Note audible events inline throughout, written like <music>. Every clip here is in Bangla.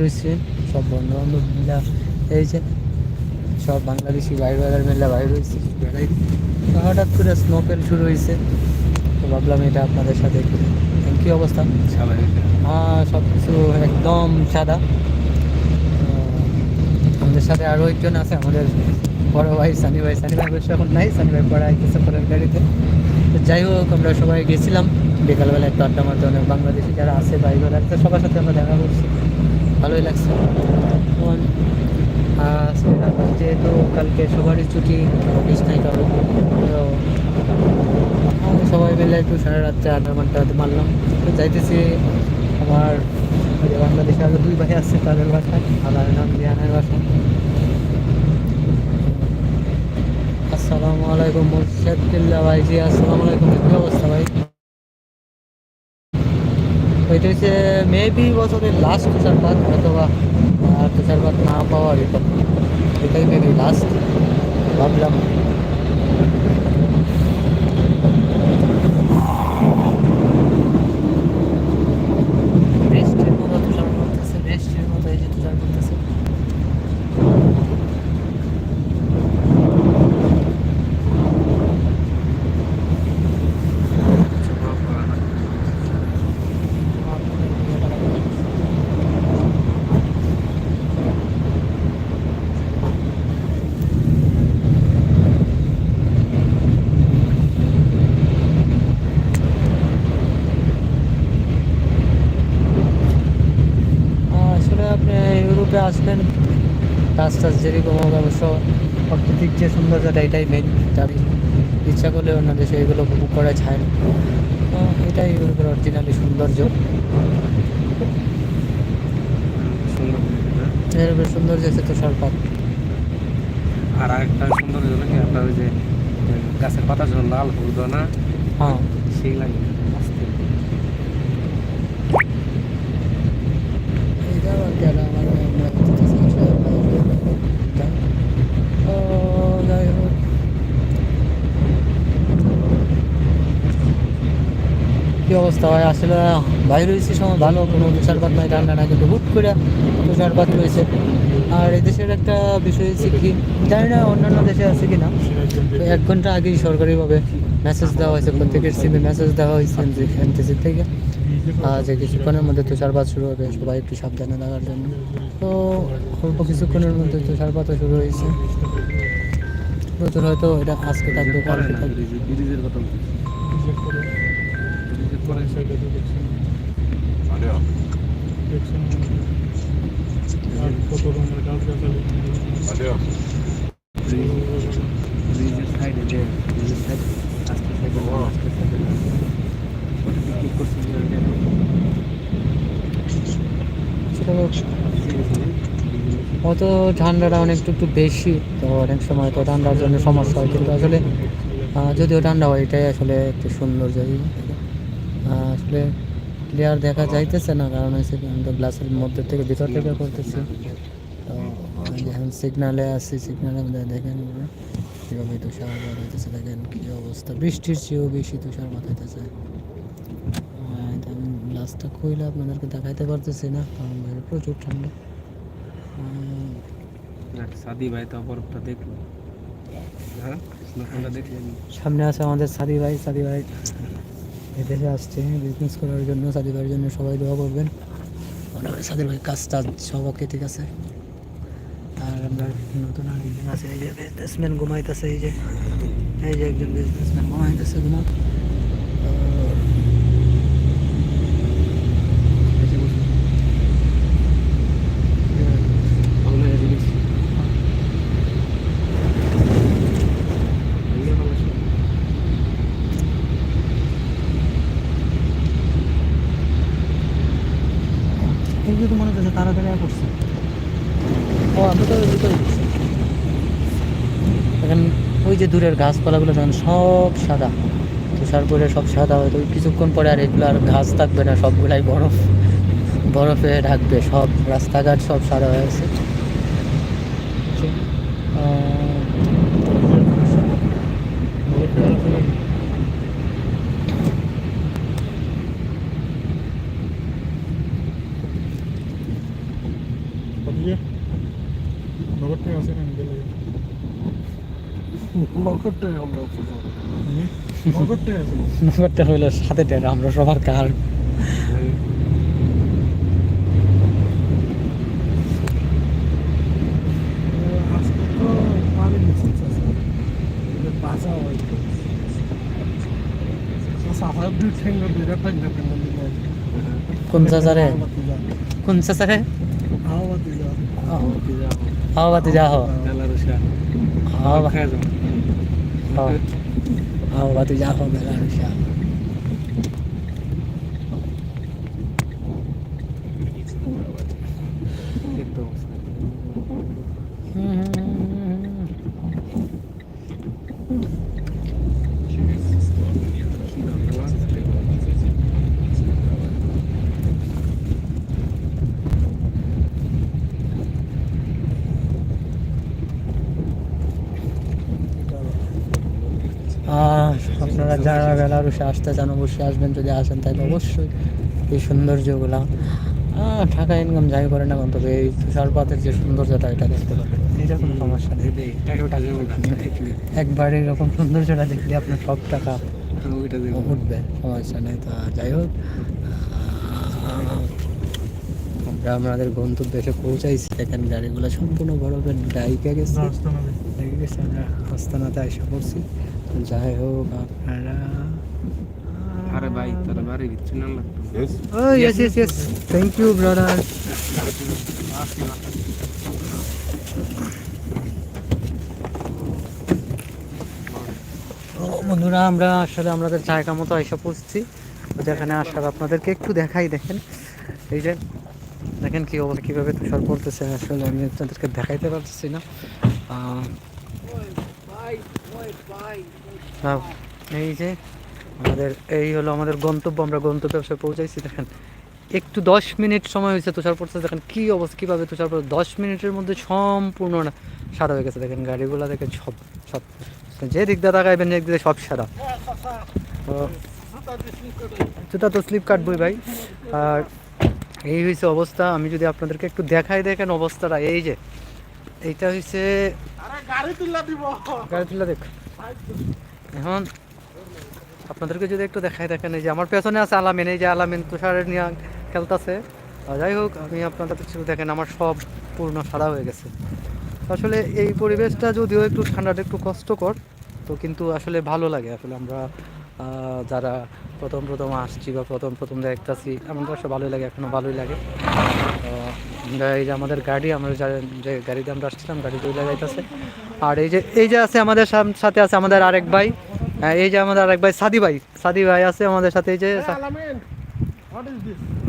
রয়েছে সব বন্ধু বান্ধব মিলা যে সব বাংলাদেশি বাইরে বাইরের মেলা বাইরে রয়েছে বেড়াই। তো হঠাৎ করে স্নোফেল শুরু হয়েছে। তো ভাবলাম এটা আপনাদের সাথে কি অবস্থা। হ্যাঁ সব কিছু একদম সাদা। আমাদের সাথে আরও একজন আছে আমাদের বড় ভাই সানি ভাই। সানি ভাই অবশ্য এখন নাই সানি ভাই পড়া আইতেছে পরের গাড়িতে। তো যাই হোক আমরা সবাই গেছিলাম। বিকালবেলা একটু আড্ডা মারতে অনেক বাংলাদেশি যারা আছে বাইরে তো সবার সাথে আমরা দেখা করছি। ভালোই লাগছে। যেহেতু কালকে সবারই ছুটি অফিস নাই কারও তো সবাই মিলে একটু সারা রাত্রে আড্ডা মারতে আড্ডা মারলাম। তো যাইতেছি আমার বাংলাদেশে আরও দুই ভাই আছে তাদের বাসায় আলার নাম রিয়ানের বাসায় আসসালামু আলাইকুম মুর্শেদুল্লাহ ভাই জি আসসালামু আলাইকুম। কি অবস্থা ভাই? ওইটা হচ্ছে মেবি বছরের লাস্ট তুষারপাত অথবা আর তুষারপাত না পাওয়ার এটা এটাই মেবি লাস্ট ভাবলাম বৃষ্টির মতো তুষার পড়তেছে বৃষ্টির মতো এই যে তুষার পড়তেছে আসলে আপনি ইউরোপে আসবেন। কাজ টাজ যেরকম হবে অবশ্য প্রাকৃতিক যে সৌন্দর্যটা এটাই মেন তার ইচ্ছা করলে অন্য দেশে এগুলো উপভোগ করা যায় না। এটাই ইউরোপের অরিজিনালি সৌন্দর্য। ইউরোপের সৌন্দর্য আছে তুষারপাত আর একটা সুন্দর হলো কি আপনার ওই যে গাছের পাতা যখন লাল হলুদ না হ্যাঁ। সেই লাগে আসতে। এইটাও আর কি আর আমার আমরা যেতেছি সবাই বাইরে। ও যাই হোক কি অবস্থা ভাই আসলে বাইরে হয়েছে সময় ভালো, কোনো তুষারপাত নাই, ঠান্ডা না কিন্তু হুট করে তুষারপাত রয়েছে। আর এই দেশের একটা বিষয় হচ্ছে কি, জানি না অন্যান্য দেশে আছে কি না তো এক ঘণ্টা আগেই সরকারিভাবে মেসেজ দেওয়া হয়েছে, প্রত্যেকের সিমে মেসেজ দেওয়া হয়েছে এনটিসি থেকে। যে কিছুক্ষণের মধ্যে তুষারপাত শুরু হবে, সবাই একটু সাবধানে থাকার জন্য। তো অল্প কিছুক্ষণের মধ্যে তুষারপাতও শুরু হয়েছে। প্রচুর হয়তো এটা আজকে থাকবে, কালকে যে আস্তে সাইডে আস্তে সাইডে কি করছে সেটা অত ঠান্ডাটা অনেক একটু একটু বেশি তো অনেক সময় তো ঠান্ডার জন্য সমস্যা হয়। কিন্তু আসলে যদিও ঠান্ডা হয় এটাই আসলে একটু সৌন্দর্য আসলে ক্লিয়ার দেখা যাইতেছে না কারণ হচ্ছে আমি তো গ্লাসের মধ্যে থেকে ভিতর থেকে করতেছি। তো যখন সিগনালে আসছি সিগনালে মধ্যে দেখেন কীভাবে তুষারপাত হইতেছে দেখেন কী অবস্থা। বৃষ্টির চেয়েও বেশি তুষারপাত হইতেছে। আমি গ্লাসটা খুইলে আপনাদেরকে দেখাইতে পারতেছি না কারণ বাইরে প্রচুর ঠান্ডা। সাদি ভাই তো বরফটা দেখল। হ্যাঁ দেখলেন। সামনে আছে আমাদের সাদি ভাই সাদি ভাই। এদেশে আসছে বিজনেস করার জন্য সাদি ভাইয়ের জন্য সবাই দোয়া করবেন। মোটামুটি সাদি ভাই কাজ টাজ সব ওকে, ঠিক আছে? আর আমরা নতুন আর আরেকজন আছে, এই যে বিজনেসম্যান ঘুমাইতেছে, এই যে এই যে একজন বিজনেসম্যান ঘুমাইতেছে ঘুমাক এই তো মনে হচ্ছে তাড়াতাড়ি আর করছে ও আমি তো ভিতরে ঢুকছি এখন ওই যে দূরের গাছপালাগুলো দেখেন সব সাদা, তুষার পরে সব সাদা হয়তো কিছুক্ষণ পরে আর এগুলো আর ঘাস থাকবে না, সবগুলাই বরফ, বরফে ঢাকবে, সব রাস্তাঘাট সব সাদা হয়ে গেছে। নগরটা আছে নগরটা হইল সাথে টের আমরা সবার কার আজকে তো পানি মিক্স আছে। বাঁচা সাফার দুই ঠেঙ্গা দুইটা ঠেঙ্গা ঠেঙ্গা কোন চাচারে কোন চাচারে আওয়াতি যা হাওয়া বাতি যা হো 啊。啊我到家后面那一下 আপনারা যারা বেলারুশে আসতে চান অবশ্যই আসবেন। যদি আসেন তাহলে অবশ্যই এই সৌন্দর্যগুলা টাকা ইনকাম যাই করে না তবে এই তুষারপাতের যে সৌন্দর্যটা এটা দেখতে সমস্যা নেই। দেখলে একবার এরকম সৌন্দর্যটা দেখলে আপনার সব টাকা উঠবে সমস্যা নেই। তা যাই হোক আমরা আমাদের গন্তব্যে এসে পৌঁছাইছি। এখানে গাড়িগুলো সম্পূর্ণ বরফের ডাইকে গেছে। গেছে আমরা আস্তানাতে এসে পড়ছি। যাই হোক আপনারা আরে ভাই তোর বাড়ি দিচ্ছি না লাগতো Oh, yes, yes, yes. Thank you, brother. ও, বন্ধুরা আমরা আসলে আমাদের জায়গা মতো এসে পড়ছি যেখানে আসার আপনাদেরকে একটু দেখাই দেখেন। এই যে দেখেন কি অবস্থা কীভাবে তুষার পড়তেছে। আসলে আমি আপনাদেরকে দেখাইতে পারতেছি না। এই যে আমাদের, এই হলো আমাদের গন্তব্য, আমরা গন্তব্যে এসে পৌঁছাইছি, দেখেন। একটু দশ মিনিট সময় হয়েছে তুষার পড়ছে, দেখেন কি অবস্থা, কীভাবে তুষার পড়ছে। দশ মিনিটের মধ্যে সম্পূর্ণ না সাদা হয়ে গেছে, দেখেন গাড়িগুলো দেখেন সব সব। যে দিক দিয়ে তাকাইবেন এক দিকে সব সাদা জুতা তো স্লিপ কাটবই ভাই। আর এই হয়েছে অবস্থা, আমি যদি আপনাদেরকে একটু দেখাই দেখেন অবস্থাটা, এই যে। এইটা হয়েছে গাড়ি তুলা দেখ। এখন আপনাদেরকে যদি একটু দেখাই দেখেন এই যে আমার পেছনে আছে আলামিন এই যে আলামিন তুষারের নিয়ে খেলতেছে। যাই হোক আমি আপনাদের কিছু দেখেন আমার সব পূর্ণ সাদা হয়ে গেছে। আসলে এই পরিবেশটা যদিও একটু ঠান্ডাটা একটু কষ্টকর তো কিন্তু আসলে ভালো লাগে। আসলে আমরা যারা প্রথম প্রথম আসছি বা প্রথম প্রথম দেখতেছি এমন তো আসলে ভালোই লাগে এখনও ভালোই লাগে। এই যে আমাদের গাড়ি আমরা যে গাড়িতে আমরা আসছিলাম গাড়ি দুই লাগাইতেছে আর এই যে এই যে আছে আমাদের সাথে আছে আমাদের আরেক ভাই হ্যাঁ, এই যে আমাদের আরেক ভাই সাদি ভাই সাদি ভাই আছে আমাদের সাথে এই যে?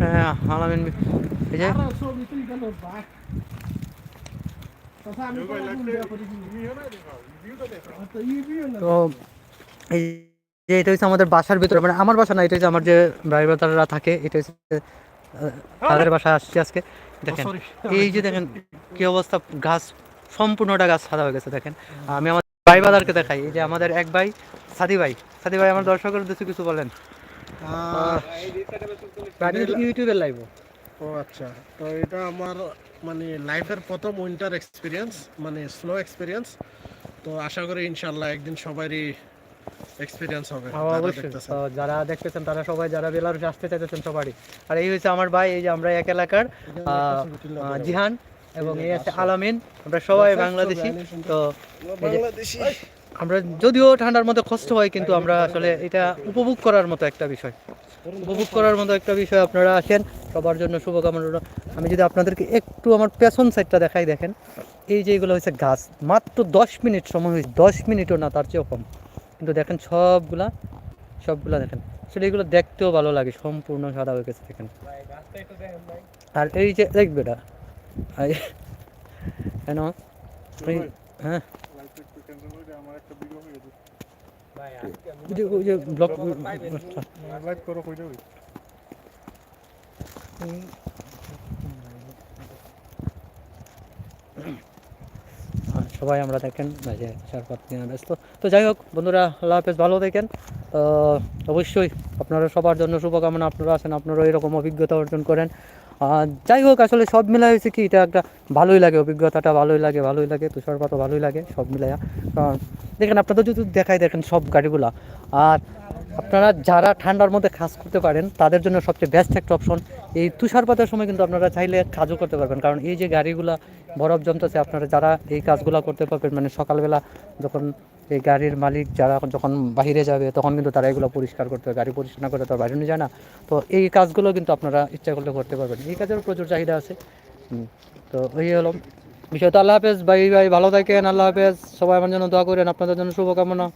হ্যাঁ, আলামিন এই যে? আচ্ছা, না। তো এই যে এটা হচ্ছে আমাদের বাসার ভিতরে মানে আমার বাসা না এটা হচ্ছে আমার যে ভাই ব্রাদাররা থাকে এটা হচ্ছে তাদের বাসায় আসছি আজকে দেখেন। এই যে <laughs> দেখেন কি অবস্থা গাছ সম্পূর্ণটা গাছ সাদা হয়ে গেছে দেখেন। আমি আমার ভাই ব্রাদারকে দেখাই এই যে আমাদের এক ভাই সাদি ভাই। সাদি ভাই আমার দর্শকের উদ্দেশ্যে কিছু বলেন। আহ, ইউটিউবে লাইভ ও। আচ্ছা। তো এটা আমার মানে লাইফের প্রথম উইন্টার এক্সপিরিয়েন্স মানে স্লো এক্সপিরিয়েন্স তো আশা করি ইনশাল্লাহ একদিন সবারই এক্সপিরিয়েন্স হবে। যারা দেখতেছেন। তারা সবাই যারা বেলারুস আসতে চাইতেছেন সবারই। আর এই হচ্ছে আমার ভাই এই যে আমরা এক এলাকার। জিহান এবং এই আছে আলামিন। আমরা সবাই বাংলাদেশি। তো বাংলাদেশি আমরা যদিও ঠান্ডার মধ্যে কষ্ট হয় কিন্তু আমরা আসলে এটা উপভোগ করার মতো একটা বিষয়। উপভোগ করার মতো একটা বিষয় আপনারা আসেন সবার জন্য শুভকামনা। আমি যদি আপনাদেরকে একটু আমার পেছন সাইডটা দেখাই দেখেন। এই যে এগুলো হচ্ছে গাছ মাত্র দশ মিনিট সময় হয়েছে দশ মিনিটও না তার চেয়েও কম। কিন্তু দেখেন সবগুলা সবগুলা দেখেন। আসলে এগুলো দেখতেও ভালো লাগে, সম্পূর্ণ সাদা হয়ে গেছে দেখেন। আর এই যে দেখবে এটা কেন? হ্যাঁ। সবাই আমরা দেখেন যে চারপাত নিয়ে ব্যস্ত। তো যাই হোক, বন্ধুরা, আল্লাহ হাফেজ, ভালো দেখেন অবশ্যই আপনারা সবার জন্য শুভকামনা, আপনারা আছেন আপনারা এরকম অভিজ্ঞতা অর্জন করেন। যাই হোক, আসলে সব মিলাই হয়েছে কি, এটা একটা ভালোই লাগে, অভিজ্ঞতাটা ভালোই লাগে ভালোই লাগে, তুষারপাতও ভালোই লাগে, সব মিলাইয়া কারণ দেখেন, আপনাদের যদি দেখাই, দেখেন সব গাড়িগুলা। আর আপনারা যারা ঠান্ডার মধ্যে কাজ করতে পারেন, তাদের জন্য সবচেয়ে বেস্ট একটা অপশন এই তুষারপাতের সময় কিন্তু আপনারা চাইলে কাজও করতে পারবেন। কারণ এই যে গাড়িগুলা বরফ জমতেছে, আপনারা যারা এই কাজগুলো করতে পারবেন মানে সকালবেলা যখন এই গাড়ির মালিক যারা যখন বাইরে যাবে, তখন কিন্তু তারা এগুলো পরিষ্কার করতে হবে। গাড়ি পরিষ্কার করে তো আর বাইরে নিয়ে যায় না। তো এই কাজগুলো কিন্তু আপনারা ইচ্ছা করলে করতে পারবেন। এই কাজেরও প্রচুর চাহিদা আছে। তো এই হলো। বিষয় তো আল্লাহ হাফেজ। ভাই ভাই ভালো থাকেন। আল্লাহ হাফেজ। সবাই আমার জন্য দোয়া করেন। আপনাদের জন্য শুভকামনা।